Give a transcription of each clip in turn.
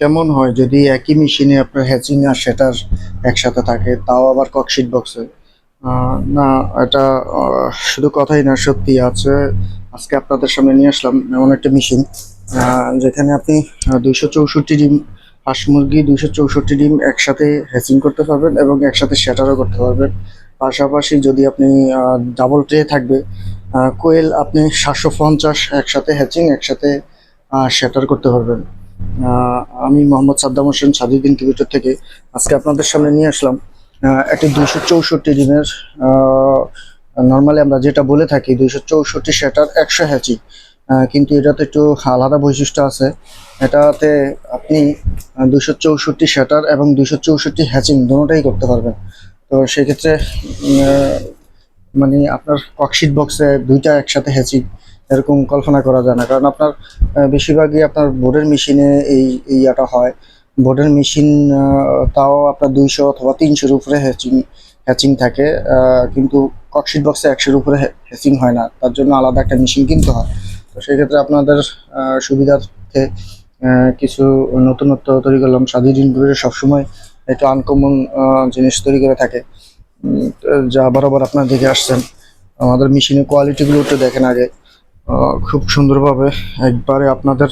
কেমন হয় যদি একই মেশিনে আপনার হ্যাচিং আর সেটার একসাথে থাকে, তাও আবার ককশিট বক্সে না, এটা শুধু কথাই না, সত্যি আছে। আজকে আপনাদের সামনে নিয়ে আসলাম এমন একটা মেশিন যেখানে আপনি দুইশো চৌষট্টি ডিম হাঁস মুরগি, দুইশো চৌষট্টি ডিম একসাথে হ্যাচিং করতে পারবেন এবং একসাথে সেটারও করতে পারবেন। পাশাপাশি যদি আপনি ডাবল ট্রে থাকবে কোয়েল আপনি সাতশো পঞ্চাশ একসাথে হ্যাচিং একসাথে সেটার করতে পারবেন। আমি মোহাম্মদ সাদ্দাম হোসেন স্বাধীন ইনকিউবেটর থেকে আজকে আপনাদের সামনে নিয়ে আসলাম একটি দুইশো চৌষট্টি দিনের নর্মালি আমরা যেটা বলে থাকি দুইশো চৌষট্টি সেটার একশো হ্যাচি কিন্তু এটাতে একটু আলাদা বৈশিষ্ট্য আছে। এটাতে আপনি দুইশো চৌষট্টি সেটার এবং দুইশো চৌষট্টি হ্যাচিং দুটোটাই করতে পারবেন। তো সেক্ষেত্রে মানে আপনার ককশিট বক্সে দুইটা একসাথে হ্যাচিং এরকম কল্পনা করা যায় না। কারণ আপনার বেশিরভাগই আপনার বোর্ডের মেশিনে এই ইয়াটা হয়। বোর্ডের মেশিন তাও আপনার দুইশো অথবা তিনশোর উপরে হ্যাচিং হ্যাচিং থাকে। কিন্তু ককশিট বক্সে একশোর উপরে হ্যাচিং হয় না। তার জন্য আলাদা একটা মেশিন কিনতে হয়। তো সেক্ষেত্রে আপনাদের সুবিধার্থে কিছু নতুনত্ব তৈরি করলাম। স্বাধীন ইনকিউবেটর সবসময় একটু আনকমন জিনিস তৈরি করে থাকে। যা বরাবর আপনার দেখে আসছেন। আমাদের মেশিনের কোয়ালিটিগুলো একটু দেখেন আগে। খুব সুন্দরভাবে একবারে আপনাদের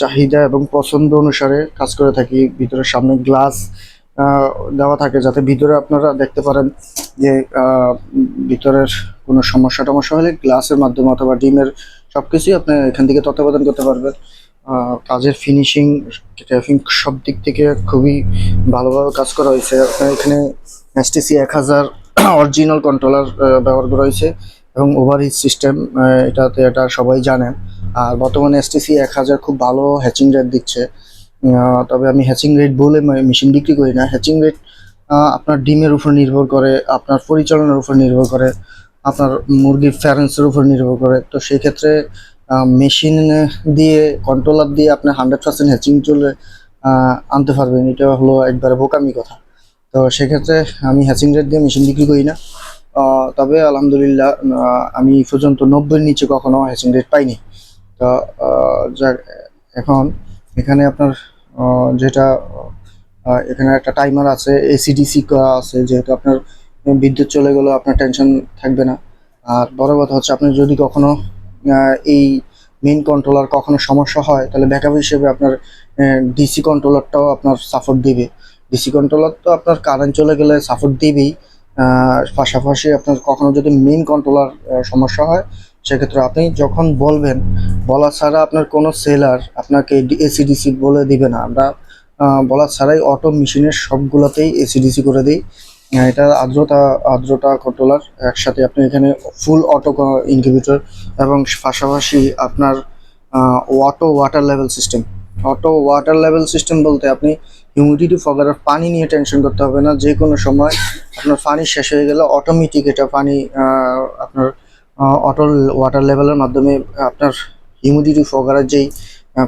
চাহিদা এবং পছন্দ অনুসারে কাজ করে থাকি। ভিতরে সামনে গ্লাস দেওয়া থাকে যাতে ভিতরে আপনারা দেখতে পারেন যে ভিতরের কোনো সমস্যা টমস্যা হলে গ্লাসের মাধ্যমে অথবা ডিমের সব কিছুই আপনি এখান থেকে তত্ত্বাবধান করতে পারবেন। কাজের ফিনিশিং ট্যাপিং সব দিক থেকে খুবই ভালোভাবে কাজ করা হয়েছে। আপনার এখানে এসটিসি এক হাজার অরিজিনাল কন্ট্রোলার ব্যবহার করা হয়েছে। এবং ওভারহিট সিস্টেম এটাতে এটা সবাই জানেন আর বর্তমানে এসটিসি এক হাজার খুব ভালো হ্যাচিং রেট দিচ্ছে। তবে আমি হ্যাচিং রেট বলে মেশিন বিক্রি করি না। হ্যাচিং রেট আপনার ডিমের উপর নির্ভর করে, আপনার পরিচালনার উপর নির্ভর করে, আপনার মুরগির ফ্যারেন্সের উপর নির্ভর করে। তো সেই ক্ষেত্রে মেশিন দিয়ে কন্ট্রোলার দিয়ে আপনি হান্ড্রেড পার্সেন্ট হ্যাচিং চলে আনতে পারবেন। এটা হলো একবারে বোকামি কথা। তো সেক্ষেত্রে আমি হ্যাচিং রেট দিয়ে মেশিন বিক্রি করি না। তবে আলহামদুলিল্লাহ আমি পর্যন্ত নব্বইয়ের নিচে কখনো হ্যাচিং রেট পাইনি। তো যাক, এখন এখানে আপনার যেটা এখানে একটা টাইমার আছে এসিডিসি করা আছে, যেহেতু আপনার বিদ্যুৎ চলে গেলেও আপনার টেনশন থাকবে না। আর বড় কথা হচ্ছে, আপনি যদি কখনো এই মেন কন্ট্রোলার কখনো সমস্যা হয়, তাহলে ব্যাকআপ হিসেবে আপনার ডিসি কন্ট্রোলারটাও আপনার সাপোর্ট দিবে। ডিসি কন্ট্রোলার তো আপনার কারেন্ট চলে গেলে সাপোর্ট দিবেই পাশাপাশি আপনার কখনো যদি মেইন কন্ট্রোলার সমস্যা হয়, সেক্ষেত্রে আপনি যখন বলবেন, বলা ছাড়া আপনার কোনো সেলার আপনাকে এসিডিসি বলে দিবে না। আমরা বলা ছাড়াই অটো মেশিনের সবগুলোতেই এসিডিসি করে দিই। এটা আর্দ্রতা আর্দ্রতা কন্ট্রোলার একসাথে আপনি এখানে ফুল অটো ইনকিউবেটর এবং পাশাপাশি আপনার auto water level system auto water level system বলতে আপনি হিউমিডিটি ফগারের পানি নিয়ে টেনশন করতে হবে না। যে কোনো সময় আপনার পানি শেষ হয়ে গেলে অটোমেটিক এটা পানি আপনার অটো ওয়াটার লেভেলের মাধ্যমে আপনার হিউমিডিটি ফগারের যেই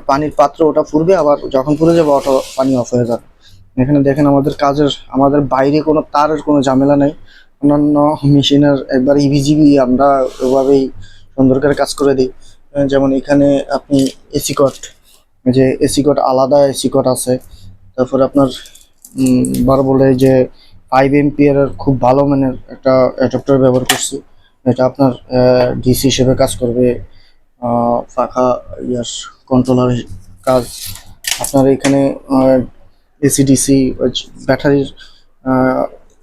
পানির পাত্র ওটা ফুরবে আবার যখন ফুরে যাবে অটো পানি অফ হয়ে যাবে। এখানে দেখেন আমাদের কাজের, আমাদের বাইরে কোনো তারের কোনো ঝামেলা নেই। অন্যান্য মেশিনের একবার ইভিজিবি আমরা ওভাবেই সুন্দর করে কাজ করে দিই। যেমন এখানে আপনি এসি কট যে এসি কট আলাদা এসি কট আছে। তারপর আপনার বার বলে যে ফাইভ এমপিয়ার খুব ভালো মানের একটা অ্যাডাপ্টার ব্যবহার করছি। এটা আপনার ডিসি হিসেবে কাজ করবে পাখা ইয়ার কন্ট্রোলার কাজ। আপনার এখানে এসিডিসি ব্যাটারির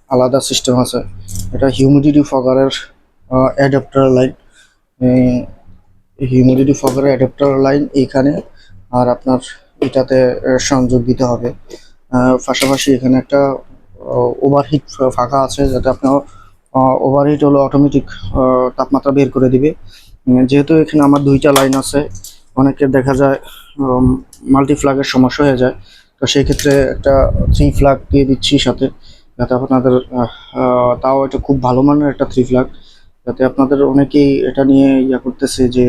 আলাদা সিস্টেম আছে। এটা হিউমিডিটি ফগারের অ্যাডাপ্টার লাইন হিউমিডিটি ফগারের অ্যাডাপ্টার লাইন এইখানে আর আপনার এটাতে সংযোগ দিতে হবে। পাশাপাশি এখানে একটা ওভারহিট ফাঁকা আছে যাতে আপনার ওভারহিট হলো অটোমেটিক তাপমাত্রা বের করে দিবে। যেহেতু এখানে আমার দুইটা লাইন আছে অনেকের দেখা যায় মাল্টি ফ্ল্যাগের সমস্যা হয়ে যায়। তো সেই ক্ষেত্রে একটা থ্রি ফ্ল্যাগ দিয়ে দিচ্ছি সাথে, যাতে আপনাদের তাও এটা খুব ভালো মানের একটা থ্রি ফ্ল্যাগ যাতে আপনাদের অনেকেই এটা নিয়ে ইয়া করতেছে যে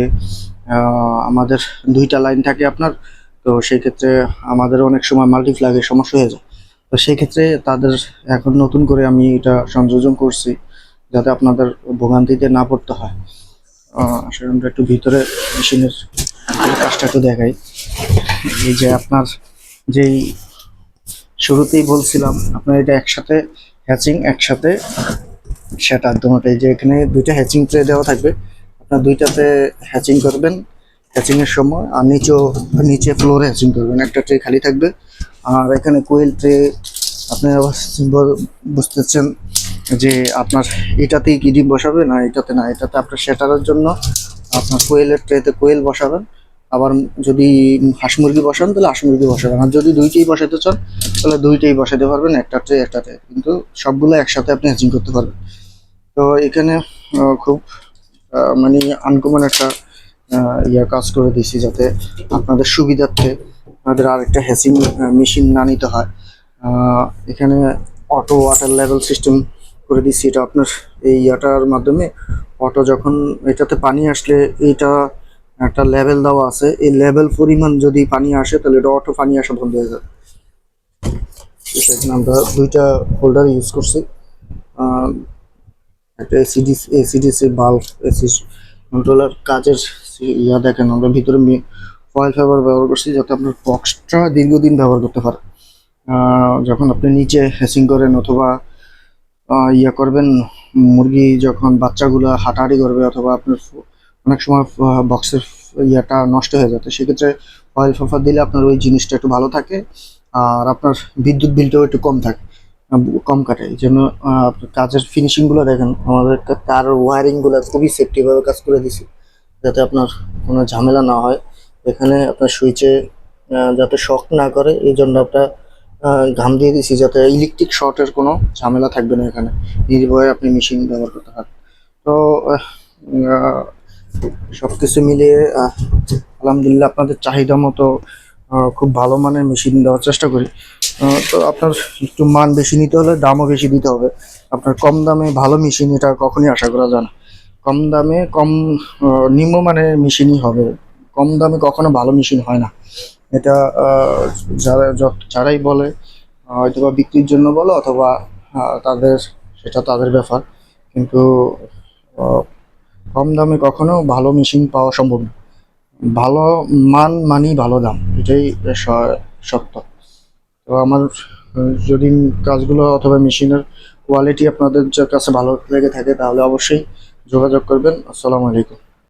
আমাদের দুইটা লাইন থাকে আপনার তো সেই ক্ষেত্রে আমাদের অনেক সময় মাল্টি ফ্ল্যাগের সমস্যা হয়ে যায়। তো সেই ক্ষেত্রে তাদের এখন নতুন করে আমি এটা সংযোজন করছি যাতে আপনাদের ভোগান্তিতে না পড়তে হয়। আসলে আমরা একটু ভিতরে মেশিনের কাজটা একটু দেখাই। এই যে আপনার যেই শুরুতেই বলছিলাম, আপনার এটা একসাথে হ্যাচিং একসাথে সেটা দুটোতে এই যে এখানে দুইটা হ্যাচিং ট্রে দেওয়া থাকবে। আপনার দুইটাতে হ্যাচিং করবেন হ্যাচিং এর সময়, আর নিচেও, নিচে ফ্লোরে হ্যাচিং করবেন। একটা ট্রে খালি থাকবে, আর এখানে কোয়েল ট্রে আপনি আবার বুঝতেছেন যে আপনার এটাতেই কি ডিম বসাবে, না এটাতে না, এটাতে আপনার সেটারের জন্য আপনার কোয়েলের ট্রেতে কোয়েল বসাবেন। আবার যদি হাঁস মুরগি বসান, তাহলে হাঁস মুরগি বসাবেন। আর যদি দুইটাই বসাতে চান, তাহলে দুইটাই বসাতে পারবেন, একটা ট্রে একটা ট্রে কিন্তু সবগুলো একসাথে আপনি হ্যাচিং করতে পারবেন। তো এখানে খুব মানে আনকমন একটা ইয়া কাজ করে দিছি যাতে আপনাদের সুবিধার্থে আপনাদের আরেকটা হ্যাচিং মেশিন না নিতে হয়। এখানে অটো ওয়াটার লেভেল সিস্টেম করে দিচ্ছি এটা আপনার এই ইয়াটার মাধ্যমে অটো যখন এটাতে পানি আসলে এটা একটা লেভেল দেওয়া আছে। এই লেভেল পরিমাণ যদি পানি আসে তাহলে এটা অটো পানি আসা বন্ধ হয়ে যাবে। এখানে আমরা দুইটা হোল্ডার ইউজ করছি। একটা AC DC AC DC bulb AC controller কাজের ইয়া দেখেন আমরা ভিতরে ফয়েল ফাইবার ব্যবহার করছি যাতে আপনার বক্সটা দীর্ঘদিন ব্যবহার করতে পারে। যখন আপনি নিচে হ্যাসিং করেন অথবা ইয়া করবেন, মুরগি যখন বাচ্চাগুলো হাঁটাহাঁটি করবে অথবা আপনার অনেক সময় বক্সের ইয়াটা নষ্ট হয়ে যেত সেক্ষেত্রে ফয়েল ফাফার দিলে আপনার ওই জিনিসটা একটু ভালো থাকে আর আপনার বিদ্যুৎ বিলটাও একটু কম থাকে কম কাটে। এই জন্য কাজের ফিনিশিংগুলো দেখেন, আমাদের তার ওয়ারিংগুলো খুবই সেফটিভাবে কাজ করে দিছি। যাতে আপনার কোনো ঝামেলা না হয়। এখানে আপনার সুইচে যাতে শক না করে, এই জন্য আপনার ঘাম দিয়ে দিছি যাতে ইলেকট্রিক শর্টের কোনো ঝামেলা থাকবে না এখানে। নির্ভয়ে আপনি মেশিন ব্যবহার করতে পারেন। তো সব কিছু মিলিয়ে আলহামদুলিল্লাহ আপনাদের চাহিদা মতো খুব ভালো মানের মেশিন দেওয়ার চেষ্টা করি। তো আপনার একটু মান বেশি নিতে হলে দামও বেশি দিতে হবে। আপনার কম দামে ভালো মেশিন এটা কখনই আশা করা যায় না। কম দামে কম নিম্নমানের মেশিনই হবে। কম দামে কখনো ভালো মেশিন হয় না। এটা যারা যারাই বলে আহ, হয়তোবা বিক্রির জন্য বলো অথবা তাদের সেটা তাদের ব্যাপার। কিন্তু কম দামে কখনো ভালো মেশিন পাওয়া সম্ভব না। ভালো মান মানি ভালো দাম। এটাই সত্য। তো আমার যদি কাজগুলো অথবা মেশিনের কোয়ালিটি আপনাদের কাছে ভালো লেগে থাকে তাহলে অবশ্যই যোগাযোগ করবেন। আসসালামু আলাইকুম।